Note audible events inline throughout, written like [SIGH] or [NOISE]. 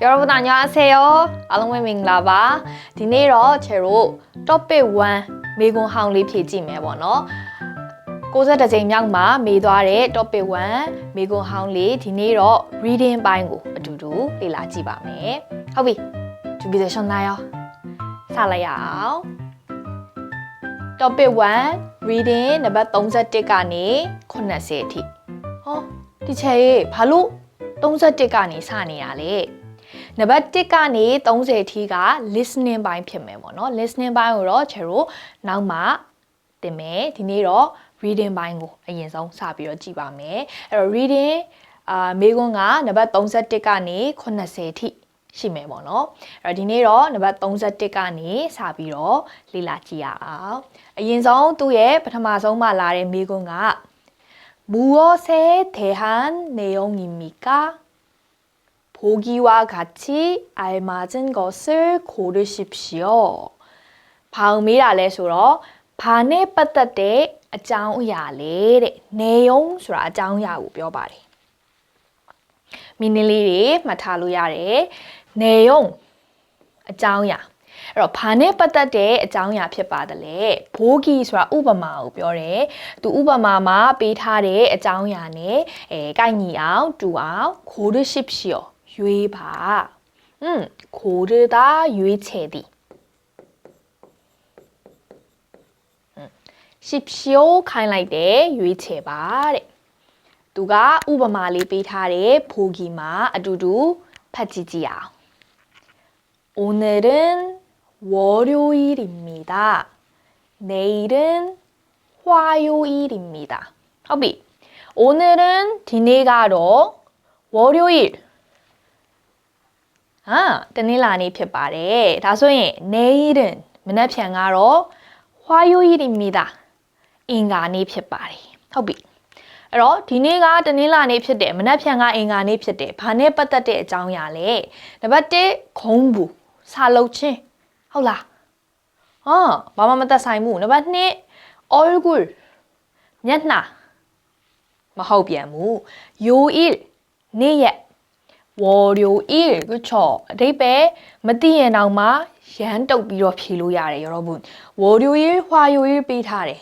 여러분 안녕하세요. အားလုံးပဲမင်္ဂလာပါ။ဒီနေ့တော့ချေတို့ topic 1မေခွန်ဟောင်းလေးဖြည့်ကြည့်မယ်ပေါ့နော်။62ကြိမ်မြောက်မှာမေးသွားတဲ့ topic 1မေခွန်ဟောင်းလေးဒီနေ့တော့ reading ပိုင်းကိုအတူတူလေ့လာကြည့်ပါမယ်။ဟုတ်ပြီ။준비되셨나요?စလိုက်ရအောင်။ topic 1 reading နံပါတ်31ကနေ80အထိ။ဟောဒီချေရေးဘာလို့31ကနေစနေရလဲ နံပါတ်1ကနေ30အထိက listening ဘိုင်းဖြစ်မယ်ပေါ့နော် listening ဘိုင်းကိုတော့ချေတို့နောက်မှသင်မယ်ဒီနေ့တော့ reading ဘိုင်းကိုအရင်ဆုံးစပြီးတော့ကြည့်ပါမယ်အဲ့တော့ reading အာမေကွန်းကနံပါတ်31ကနေ80အထိရှိမယ်ပေါ့နော်အဲ့တော့ဒီနေ့တော့နံပါတ်31ကနေစပြီးတော့လေ့လာကြည့်ရအောင်အရင်ဆုံးသူ့ရဲ့ပထမဆုံးမှလာတဲ့မေကွန်းက 무엇에 대한 내용입니까? 보기와 같이 알맞은 것을 고르십시오. 바음이라 레소로 반에 빠따때 아짱우야래 내용 수라 아짱우야고 뼈바리 미닐리리 마타루야래 내용 아짱우야 အဲ့တော့ဘာနဲ့ပတ်သက်တဲ့အကြောင်းအရာဖြစ်ပါတယ်လေဘိုးဂီဆိုတာဥပမာကိုပြောတယ်သူဥပမာမှာပေးထားတဲ့အကြောင်းအရာနဲ့အဲကိုက်ညီအောင်တူအောင်ခိုးရရှိဖြောရွေး 유이바. 음, 고르다 유이체디 음, 십시오 가인라이데 유이체바레. 누가 우바마리 비타레 보기마 아두두 파지지야. 오늘은 월요일입니다. 내일은 화요일입니다. 허비 오늘은 디네가로 월요일. ဟာတနင်္လာနေ့ဖြစ်ပါတယ်ဒါဆိုရင်နေရင်မနက်ဖြန်ကတော့ဟွာယိုယီဒီမီတာအင်္ဂါနေ့ဖြစ်ပါတယ်ဟုတ်ပြီအဲ့တော့ဒီနေ့ကတနင်္လာနေ့ဖြစ်တယ်မနက်ဖြန်ကအင်္ဂါနေ့ဖြစ်တယ်ဘာနဲ့ပတ်သက်တဲ့အကြောင်းအရာလဲနံပါတ်1ခုံးဘူးစာလုံးချင်းဟုတ်လားဟောဘာမှမသက်ဆိုင်ဘူးနံပါတ်2 all good ညက်နာမဟုတ်ပြန်ဘူး you ill နေ့ရက် 월요일 그쵸အဓိပ္ပာယ်မသိရင်တော့မှရမ်းတုတ်ပြီးတော့ဖြေလို့ရတယ်여러분 월요일 화요일 ပေးထားတယ်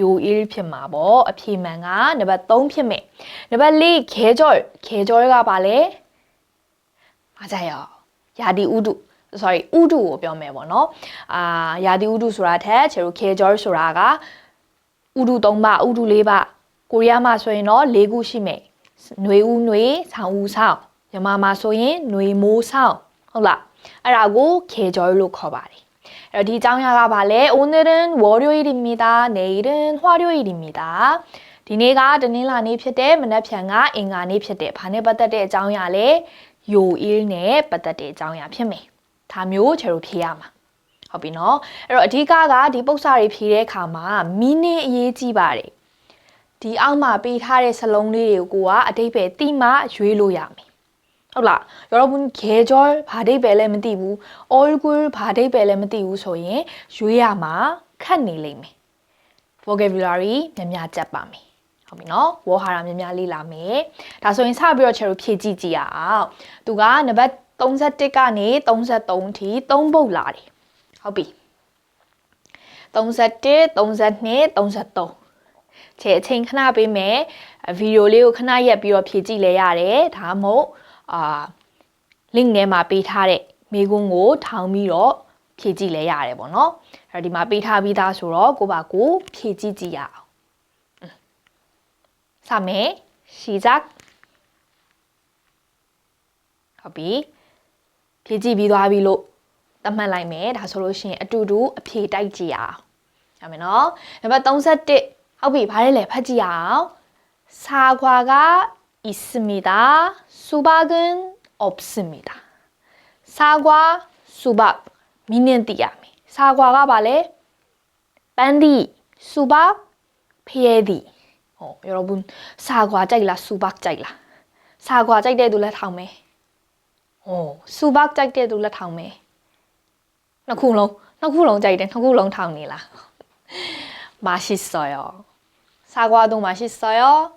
요일 ဖြစ်မှာပေါ့အဖြေမှန်ကနံပါတ်3ဖြစ်မယ်နံပါတ်4 계절 계절가ဘာလဲ 맞아요 야디 우두 sorry ဥဒုကိုပြောမယ်ပေါ့နော်အာယာတိဥဒုဆိုတာထက်ခြေတို့ kejer ဆိုတာကဥဒု၃ပါဥဒု၄ပါကိုရီးယားမှာဆိုရင်တော့၄ခုရှိမယ်ຫນွေဥຫນွေဆောင်းဥဆောင်း မြန်မာမှာဆိုရင်ຫນွေမိုးဆောင်းဟုတ်လားအဲ့ဒါကို kejer လို့ခေါ်ပါတယ်အဲ့တော့ဒီအကြောင်းအရာကဘာလဲ 오늘은 월요일입니다 내일은 화요일입니다 ဒီနေ့ကတနင်္လာနေ့ဖြစ်တဲ့မနက်ဖြန်ကအင်္ဂါနေ့ဖြစ်တဲ့ဘာနဲ့ပတ်သက်တဲ့အကြောင်းအရာလဲ 요일 နဲ့ပတ်သက်တဲ့အကြောင်းအရာဖြစ်မယ်ဒါမျိုးချေတို့ဖြေရမှာဟုတ်ပြီနော်အဲ့တော့အဓိကကဒီပု္ပ္ပစာတွေဖြေတဲ့အခါမှာမီနင်းအရေးကြီးပါတယ်ဒီအောက်မှာပေးထားတဲ့စလုံးလေးတွေကိုကအတိတ်ပဲတိမှရွေးလို့ရမယ် ဟုတ်လား여러분계절ဘာဒိတ်ပဲလည်းမသိဘူး 얼굴ဘာဒိတ်ပဲလည်းမသိဘူးဆိုရင်ရွေးရမှာခက်နေလိမ့်မယ် vocabulary များများကြက်ပါမယ်ဟုတ်ပြီနော်ဝေါ်ဟာရများများလေ့လာမယ်ဒါဆိုရင်စပြီးတော့ချေတို့ဖြည့်ကြည့်ကြည့်ရအောင်သူကနံပါတ်31ကနေ33ထိ3ပုတ်လာတယ်ဟုတ်ပြီ31 32 33ခြေအချိန်ခဏပေးမယ်ဗီဒီယိုလေးကိုခဏရက်ပြီးတော့ဖြည့်ကြည့်လဲရတယ်ဒါမှမဟုတ် အာ link ထဲမှာပေးထားတဲ့မေကွန်းကိုထောင်ပြီးတော့ဖြည့်ကြည့်လဲရတယ်ပေါ့နော်အဲ့တော့ဒီမှာပေးထားပြီးသားဆိုတော့ကိုပါကိုဖြည့်ကြည့်ကြည့်ရအောင်စမယ်ရှိကြဟုတ်ပြီဖြည့်ကြည့်ပြီးသွားပြီလို့သတ်မှတ်လိုက်မယ်ဒါဆိုလို့ရှိရင်အတူတူအဖြေတိုက်ကြည့်ရအောင်ရမယ်နော်နံပါတ်31ဟုတ်ပြီဘာလဲလဲဖတ်ကြည့်ရအောင်စာခွာက 있습니다. 수박은 없습니다. 사과, 수박, 미니디아미. 사과가 말해 반디, 수박, 피에디. 어, 여러분 사과 짜이라 수박 짜이라. 사과 짜이대 놀라 다음에. 어, 수박 짜이대 놀라 다음에. 나 구렁, 나 구렁 짜이대 나 구렁 다음이라. [LAUGHS] 맛있어요. 사과도 맛있어요.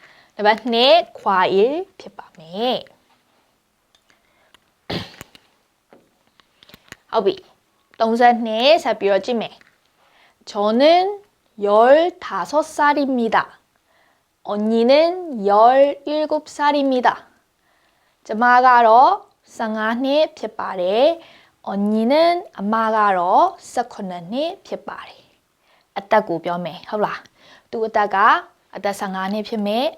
마트넷 과일 빗밤에 아비 동산네 사비어지메 저는 15살입니다. 언니는 17살입니다. 저마가로 상아네 빗바레 언니는 아마가로 사코나네 빗바레 아따고 벼메 하라 또 다가 아따 상아네 빗메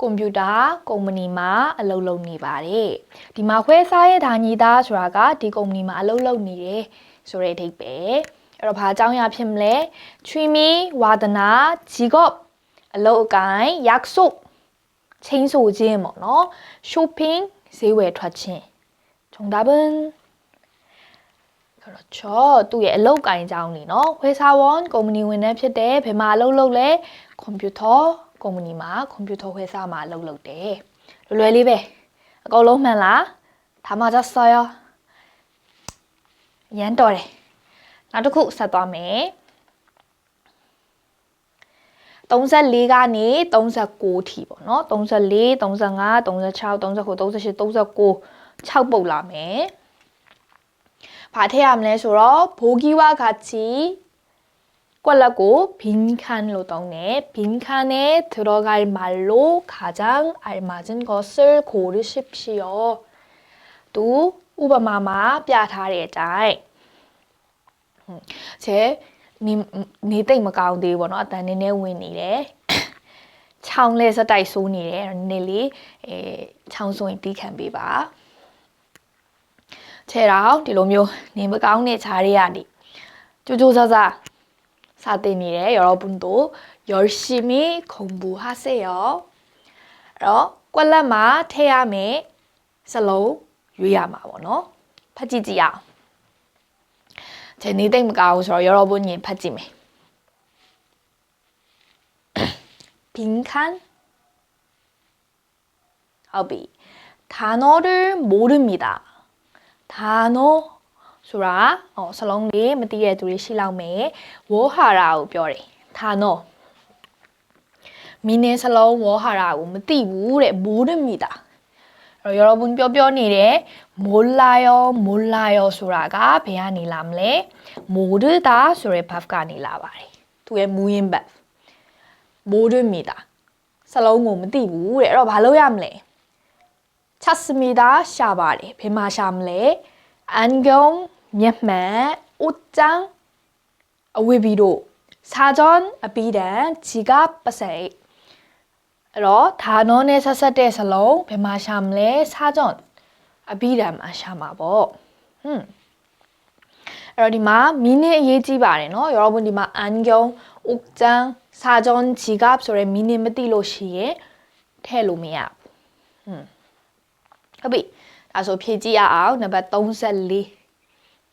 ကွန်ပျူတာကုမ္ပဏီမှာအလုပ်လုပ်နေပါတယ်။ဒီမှာခွဲစားရဲ့ဓာညီသားဆိုတာကဒီကုမ္ပဏီမှာအလုပ်လုပ်နေတယ်ဆိုတဲ့အဓိပ္ပာယ်။အဲ့တော့ဘာအကြောင်းအရာဖြစ်မလဲ။ချွီမီဝါဒနာဂျီကော့အလုပ်အကိုင်းရက်ဆုပ်ချင်းဆိုခြင်းပေါ့နော်။ shopping ဈေးဝယ်ထွက်ခြင်း။ဂျုံဒါဘန်တော့ချောသူ့ရဲ့အလုပ်ကိုင်အကြောင်းနေနော်ခွဲစားဝန်ကုမ္ပဏီဝန်ထမ်းဖြစ်တယ်ဘယ်မှာအလုပ်လုပ်လဲကွန်ပျူတာ ကုမ္ပဏီမှာကွန်ပျူတာဝယ်စားမှာလုပ်လုပ်တယ်လွယ်လွယ်လေးပဲအကုန်လုံးမှန်လားဒါမှတော့ဆော်ရောရမ်းတော်တယ်နောက်တစ်ခုဆက်သွားမယ်34ကနေ36ထိပေါ့နော်34 35 36 39 38 39 6ပုတ်လာမယ်။ဘာထည့်ရမလဲဆိုတော့ဘိုးကြီးဝါကချီ ကွက်လက်ကို빈칸လို့သုံးတယ်။빈칸에들어갈말로가장알맞은것을고르십시오 ။သူဥပမာမှာပြထားတဲ့အတိုင်း။ကျဲနေနေတိတ်မကောင်းသေးဘူးပေါ့နော်အတန်နည်းနည်းဝင်နေတယ်။ချောင်းလဲစတိုက်ဆိုးနေတယ်နည်းလေးအဲချောင်းဆိုရင်တီးခံပေးပါ။ချဲတော့ဒီလိုမျိုးနေမကောင်းတဲ့ခြားတွေကနေကြိုးကြိုးစားစား စာသင်နေတယ်여러분도열심히공부하세요အဲ့တော့ကွက်လက်မှာထည့်ရမယ်စလုံးရွေးရမှာပေါ့နော်ဖတ်ကြည့်ကြည့်အောင်제နေသိမ့်မကောင်းဆိုတော့여러분ရင်ဖတ်ကြည့်မယ်[CLEARS THROAT] 빈칸ဟုတ်ပြီ단어를모릅니다 단어 ဆိုတာဟောစလုံးလေးမသိတဲ့သူတွေရှိလောက်မယ်ဝေါ်ဟာရာကိုပြောတယ်ဒါနော်မင်းနဲ့စလုံးဝေါ်ဟာရာကိုမသိဘူးတဲ့ဘိုးနဲ့မိတာအဲ့တော့ရောဘုံပြောပြောနေတယ်မိုလာယောမိုလာယောဆိုတာကဘယ်ကနေလာမလဲမိုဒတာဆိုတဲ့ buff ကနေလာပါတယ်သူရဲ့မူရင်း buff ဘိုးနဲ့မိတာစလုံးကိုမသိဘူးတဲ့အဲ့တော့ဘာလုပ်ရမလဲချက်စမီတာရှာပါတယ်ဘယ်မှာရှာမလဲအန်ဂုံ မျက်မှန်ဥတန်းအဝေဘီတို့စာဂျွန်အပီဒန်ချီကပစိတ်အဲ့တော့ဒါနောနဲ့ဆက်ဆက်တဲ့စလုံးဘယ်မှာရှာမလဲစာဂျွန်အပီဒန်မှာရှာမှာပေါ့ဟွန်းအဲ့တော့ဒီမှာမီနစ်အရေးကြီးပါတယ်เนาะရောဘုန်ဒီမှာအန်ဂုံဥကျန်းစာဂျွန်ချီကပ်ဆိုရဲမီနစ်မသိလို့ရှိရင်ထည့်လို့မရဘူးဟွန်းဟုတ်ပြီဒါဆိုဖြည့်ကြည့်ရအောင်နံပါတ်34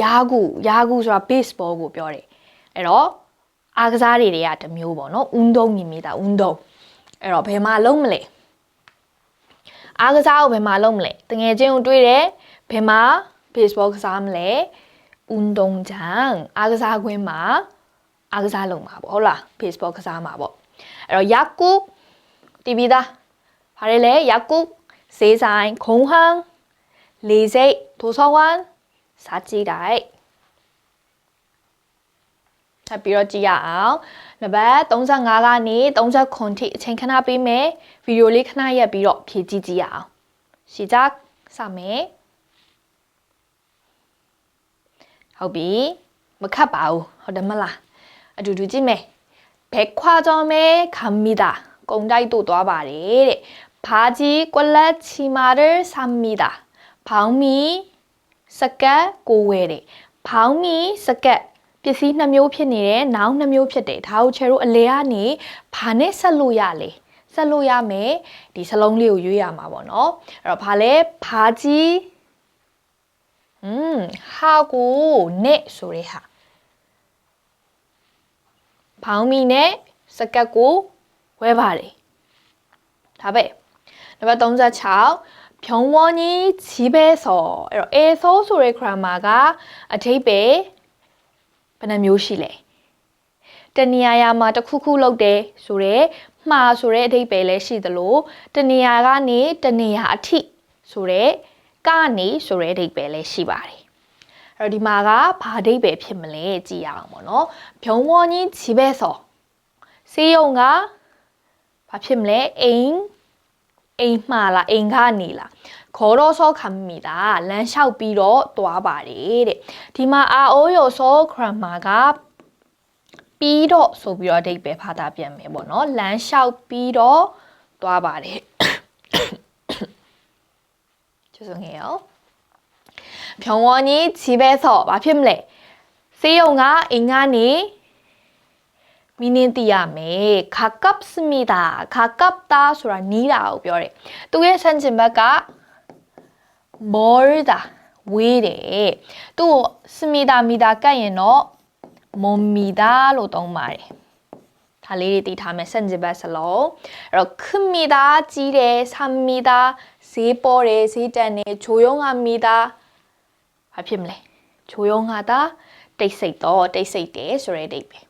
ရာဂူရာဂူဆိုတာ baseball ကိုပြောတယ်အဲ့တော့အားကစားတွေတွေကတမျိုးပေါ့နော်ဥန်းတုံးညီမိတာဥန်းတုံးအဲ့တော့ဘယ်မှာလုံးမလဲအားကစားကိုဘယ်မှာလုံးမလဲတငယ်ချင်းကိုတွေးတယ်ဘယ်မှာ baseball ကစားမလဲဥန်းတုံးချန်အားကစားကွင်းမှာအားကစားလုံးမှာပေါ့ဟုတ်လား baseball ကစားမှာပေါ့အဲ့တော့ယာကူတီဗီသားဘာလဲလဲယာကူဈေးဆိုင်ခုံဟန်းလေစိတ်ထိုးဆောင်ဝမ်း စားကြည့်လိုက်ထပ်ပြီးတော့ကြည့်ရအောင်နံပါတ်35ကနေ39ထိအချိန်ခဏပေးမယ်ဗီဒီယိုလေးခဏရက်ပြီးတော့ဖြည့်ကြည့်ကြည့်ရအောင်ရှင်းကြစမယ်ဟုတ်ပြီမခတ်ပါဘူးဟုတ်တယ်မလားအတူတူကြည့်မယ်ဘက်ခွာကြောင်းမဲခမီတာကုံတိုက်တို့သွားပါတယ်တဲ့ဘာကြီးကွလက်ချီမာတဲ့ဆမ်မီတာဘောင်းမီ စကတ်ကိုဝဲတယ်ဘောင်းမီစကတ်ပစ္စည်းနှစ်မျိုးဖြစ်နေတယ်နောင်နှစ်မျိုးဖြစ်တယ်ဒါကိုချယ်တို့အလဲကနေဘာနဲ့ဆက်လို့ရလဲဆက်လို့ရမယ်ဒီစလုံးလေးကိုရွေးရမှာပေါ့နော်အဲ့တော့ဘာလဲဘာကြီးอืมဟာကိုနဲ့ဆိုတဲ့ဟာဘောင်းမီနဲ့စကတ်ကိုဝဲပါတယ်ဒါပဲနံပါတ်36 병원이집에서အဲ့တော့ 에서 ဆိုတဲ့ grammar ကအထိပ္ပယ်ဘယ်နှမျိုးရှိလဲတဏှာယာမှာတစ်ခုခုလောက်တယ်ဆိုတော့မှားဆိုတဲ့အထိပ္ပယ်လည်းရှိသလိုတဏှာကနေတဏှာအထိဆိုတဲ့ကနေဆိုတဲ့အထိပ္ပယ်လည်းရှိပါတယ်အဲ့တော့ဒီမှာကဘာအထိပ္ပယ်ဖြစ်မလဲကြည့်ရအောင်ပေါ့နော်병원이집에서စေယုံကဘာဖြစ်မလဲအိမ် 에이마라 엥가니라 걸어서 갑니다. 란샤오비로 또아바리 디마 아오요서 그라마가 삐로 소비로 데이베 바다 변매 번호 란샤오비로 또아바리 죄송해요. 병원이 집에서 마핌레 세용아 잉하니 မီနင်းသိရမယ်ခါကပ်စမီတာခါကပ်တာဆိုတာနီးတာကိုပြောတယ်သူရဲ့ဆန့်ကျင်ဘက်ကမော်တာဝေးတယ်သူ့ကိုစမီတာမီတာကတ်ရင်တော့မွန်မီတာလို့သုံးပါတယ်ဒါလေးတွေတည်ထားမယ်ဆန့်ကျင်ဘက်စလုံးအဲ့တော့ခမီတာကြီးတယ်ဆမ်မီတာဈေးပေါ်တယ်ဈေးတန်တယ်ချိုယုံကမီတာဘာဖြစ်မလဲချိုယုံကတာတိတ်ဆိတ်တော့တိတ်ဆိတ်တယ်ဆိုတဲ့အဓိပ္ပာယ်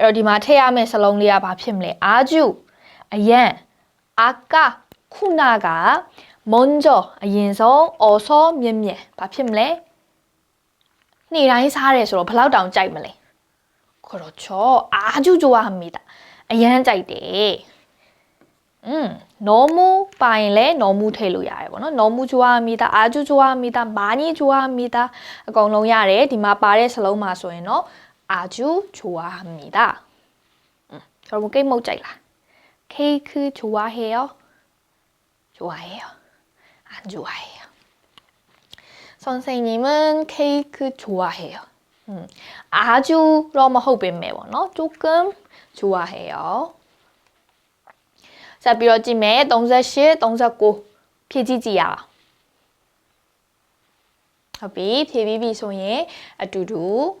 အဲ့တော့ဒီမှာထည့်ရမယ့်စလုံးလေးကဘာဖြစ်မလဲအာဂျူအယံအာကာခုနာကမွန်ဂျောအရင်ဆုံးအော်စောမြင့်မြင့်ဘာဖြစ်မလဲနေ့တိုင်းစားတယ်ဆိုတော့ဘလောက်တောင်ကြိုက်မလဲခရချောအာဂျူဂျိုဝါမီတာအရန်ကြိုက်တယ်อืม normal ပါရင်လည်း normal ထည့်လို့ရတယ်ပေါ့နော် normal ကြွားမိတာအာကျူကြွားမိတာမာနီကြွားမိတာအကုန်လုံးရတယ်ဒီမှာပါတဲ့စလုံးမှာဆိုရင်တော့ 아주 좋아합니다. 음, 응, 여러분 게임 먹자이라. 케이크 좋아해요? 좋아해요. 안 좋아해요. 선생님은 케이크 좋아해요. 응, 아주 러머 호빈 매워 너 조금 좋아해요. 자, 비어지매 동사시 동사고 피지지야. 어비 데비비 송의 아두루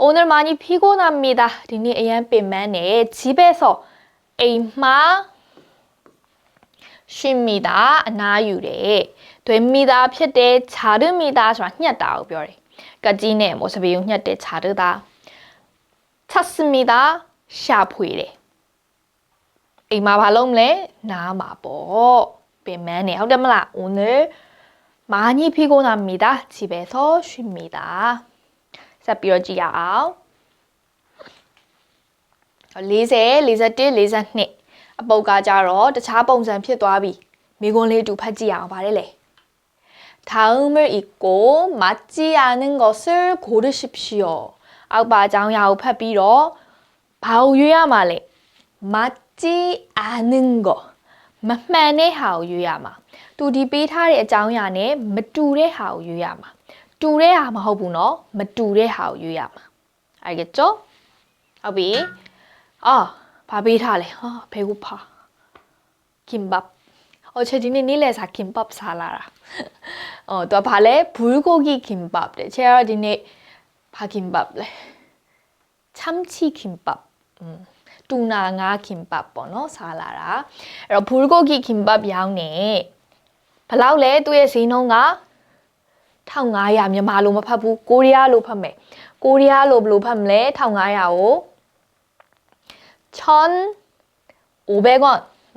오늘 많이 피곤합니다. 리니 에얀비맨의 집에서 에이마 쉽니다. 나유래 됩니다. 펴대 자릅니다. 좋았냐다 우별까지네 모습이 용냐대 자르다. 찾습니다. 샤프이래. 에이마 발음래 나마보 네, 비맨에 하려면 오늘 많이 피곤합니다. 집에서 쉽니다. ဆက်ပြီးတော့ကြည့်ရအောင်40 41 42အပုတ်ကကြတော့တခြားပုံစံဖြစ်သွားပြီမိကွန်းလေးတူဖတ်ကြည့်ရအောင်ဗါလဲလေ다음을읽고맞지않은것을고르십시오အောက်ပါအကြောင်းအရာကိုဖတ်ပြီးတော့ဘာကိုရွေးရမှာလဲ맞지않은거မမှန်တဲ့ဟာကိုရွေးရမှာသူဒီပေးထားတဲ့အကြောင်းအရာနဲ့မတူတဲ့ဟာကိုရွေးရမှာ တူတဲ့ဟာမဟုတ်ဘူးเนาะမတူတဲ့ဟာကိုရွေးရမှာအဲ့ဒါကြောဟုတ်ပြီအော်ဘာပေးထားလဲဟာဘယ်ကိုဖာကင်ဘပ်အော်ချက်ဒီနေ့နေ့လယ်စာကင်ဘပ်စားလာတာအော်သူကဘာလဲဘူးကိုကီကင်ဘပ်တဲ့ချက်ကဒီနေ့ဘာကင်ဘပ်လဲချမ်ချီကင်ဘပ်อืมတူနာငါခင်ပတ်ပေါ့နော်စားလာတာအဲ့တော့ဘူရကိုကီခင်ပတ်ပြောင်းနေဘလောက်လဲသူ့ရဲ့ဈေးနှုန်းက 1500မြန်မာလိုမဖတ်ဘူးကိုရီးယားလိုဖတ်မယ်။ကိုရီးယားလိုဘယ်လိုဖတ်မလဲ1500ကို1,500원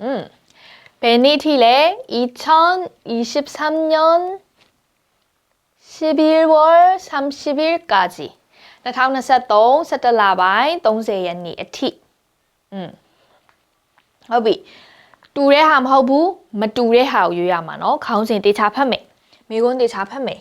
음. ဘယ်နေ့ထိလဲ2023년 11월 30일까지 2023 17လပိုင်း30ရက်နေ့အထိอืมဟုတ်ပြီတူတဲ့ဟာမဟုတ်ဘူးမတူတဲ့ဟာကိုရွေးရမှာเนาะခေါင်းစဉ်တေချာဖတ်မယ်မိကုန်းတေချာဖတ်မယ်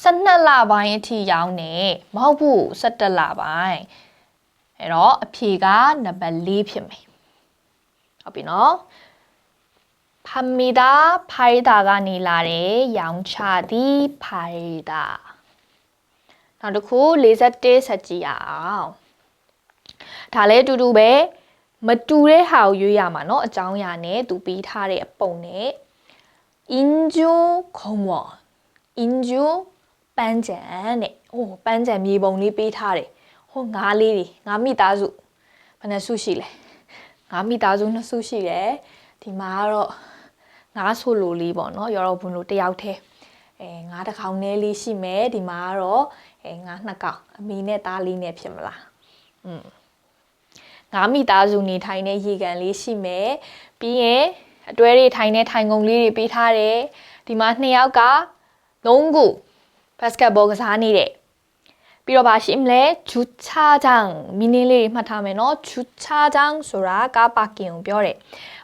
12လပိုင်းအထိရောင်းနေမဟုတ်ဘူး17လပိုင်းအဲ့တော့အဖြေကနံပါတ်4ဖြစ်မယ်ဟုတ်ပြီနော်ဖမ်မီတာဖိုင်တာကနေလာတယ်ရောင်ချသည်ဖိုင်တာနောက်တစ်ခု41ဆက်ကြည့်အောင်ဒါလည်းအတူတူပဲမတူတဲ့ဟာကိုရွေးရမှာเนาะအကြောင်းအရာနဲ့သူပေးထားတဲ့ပုံနဲ့ inju ခုံဝ inju ပန်းကြံတဲ့ဟိုပန်းကြံမြေပုံလေးပေးထားတယ်ဟိုငါးလေးတွေငါးမိသားစုဘယ်နှစုရှိလဲငါးမိသားစုနှစ်စုရှိတယ်ဒီမှာကတော့ငါးဆိုလိုလေးပေါ့နော်ရော်ရောဘွန်းလိုတယောက်တည်းအဲငါးတစ်ခေါင်နဲ့လေးရှိမယ်ဒီမှာကတော့အဲငါးနှစ်ကောင်အမေနဲ့သားလေးနဲ့ဖြစ်မလားอืมငါးမိသားစုနေထိုင်တဲ့ရေကန်လေးရှိမယ်ပြီးရင်အတွဲတွေထိုင်တဲ့ထိုင်ကုန်လေးတွေပေးထားတယ်ဒီမှာနှစ်ယောက်ကလုံးကူ ဘတ်စကတ်ဘောကစားနေတယ်ပြီးတော့ဗာရှိမလဲဂျူချာဂျန်မီနင်းလေးတွေမှတ်ထားမယ်နော်ဂျူချာဂျန်ဆိုတာကပါကင်ကိုပြောတယ်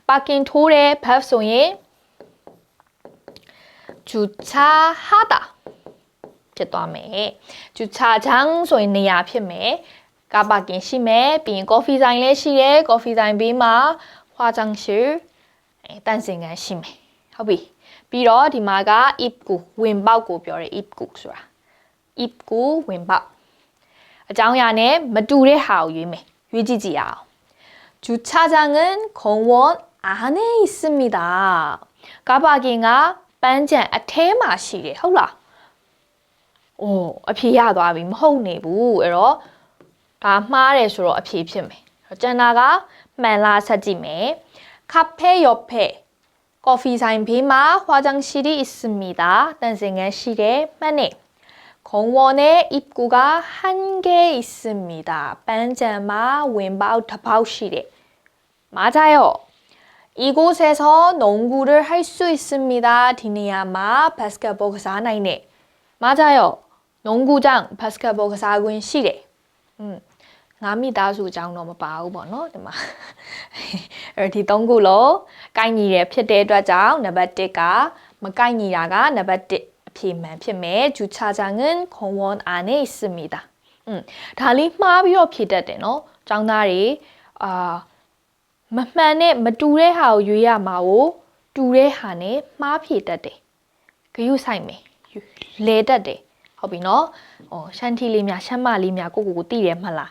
ပါကင်ထိုးတယ်ဘတ်ဆိုရင်ဂျူချာဟာတာဖြစ်သွားမယ်ဂျူချာဂျန်ဆိုရင်နေရာဖြစ်မယ်ကပါကင်ရှိမယ်ပြီးရင်ကော်ဖီဆိုင်လည်းရှိတယ်ကော်ဖီဆိုင်ဘေးမှာဟွာဂျန်ရှူအဲတန့်စင်ကန်ရှိမယ်ဟုတ်ပြီ ပြီးတော့ဒီမှာက 입구 ဝင်ပေါက်ကိုပြောတယ် 입구 ဆိုတာ 입구 ဝင်ပေါက်အကြောင်းအရာနဲ့မတူတဲ့ဟာကိုရွေးမယ်ရွေးကြည့်ကြည့်အောင်주차장은공원안에있습니다ကားပါကင်ကပန်းချံအထဲမှာရှိတယ်ဟုတ်လား။အိုးအဖြေရသွားပြီမဟုတ်နေဘူးအဲ့တော့ဒါမှားတယ်ဆိုတော့အဖြေဖြစ်မယ်။ကျန်တာကမှန်လားဆက်ကြည့်မယ်။카페옆에 커피 사인비마 화장실이 있습니다. 단생의 실에 만에 공원에 입구가 한 개 있습니다. 반자마 왼발 타파우실에 맞아요. 이곳에서 농구를 할 수 있습니다. 디니야마 바스켓볼사 나이네 맞아요. 농구장 바스켓볼사군 실에 음. ငါမိသားစုအကြောင်းတော့မပါဘူးပေါ့နော်ဒီမှာအဲဒီ၃ခုလုံးကိုက်ညီတယ်ဖြစ်တဲ့အတွက်ကြောင့်နံပါတ်1ကမကိုက်ညီတာကနံပါတ်1အဖြေမှန်ဖြစ်မယ်ဂျူချာချာငန်ခွန်ဝန်အာနေစမီတာอืมဒါလေးမှားပြီးတော့ဖြေတတ်တယ်နော်ចောင်းသားတွေအာမမှန်နဲ့မတူတဲ့ဟာကိုရွေးရမှာကိုတူတဲ့ဟာနဲ့မှားဖြေတတ်တယ်ဂယုဆိုင်မယ်လဲတတ်တယ်ဟုတ်ပြီနော်ဟောရှမ်းထီလေးများရှမ်းမလေးများကိုကိုကိုတိတယ်မဟုတ်လား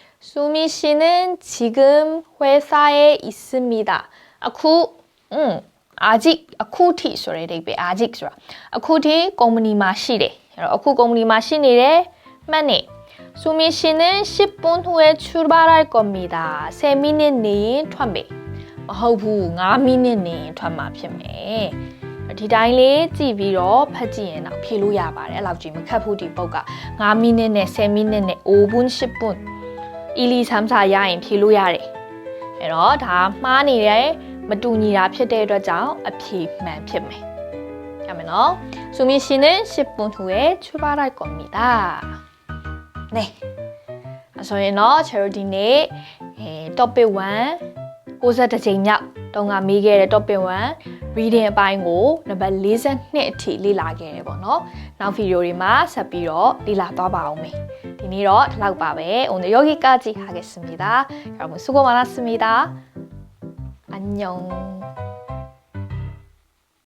수미 씨는 지금 회사에 있습니다.အခု음 아직အခုထိဆိုတဲ့အိဗယ် 아직 ဆိုတာအခုထိကုမ္ပဏီမှာရှိတယ်အဲ့တော့အခုကုမ္ပဏီမှာရှိနေတယ်မှတ်နေ 수미 씨는 10분 후에 출발할 겁니다. 10မိနစ်နေရင်ထွက်မယ်မဟုတ်ဘူး9မိနစ်နေရင်ထွက်မှာဖြစ်မယ်ဒီတိုင်းလေးကြည့်ပြီးတော့ဖတ်ကြည့်ရင်တော့ဖြေလို့ရပါတယ်အဲ့လောက်ကြီးမခတ်ဘူးဒီပုတ်က9မိနစ်နဲ့10မိနစ်နဲ့5分10分 အီလီဆမ်စာရရင်ဖြေလို့ရတယ်အဲ့တော့ဒါမှားနေတယ်မတူညီတာဖြစ်တဲ့အတွက်ကြောင့်အဖြေမှန်ဖြစ်မယ်ရမယ်နော်수미 씨는 10분 후에 출발할 겁니다 네ဆိုရင်တော့ charity နေ့အဲ topic 1 62ကြိမ်မြောက်တုန်းကမေးခဲ့တဲ့ topic 1 reading အပိုင်းကိုနံပါတ်42အထိလေ့လာခဲ့တယ်ပေါ့နော်နောက်ဗီဒီယိုတွေမှာဆက်ပြီးတော့လေ့လာသွားပါအောင်မယ် 디니러 달라구바베 오늘 여기까지 하겠습니다. 여러분 수고 많았습니다. 안녕.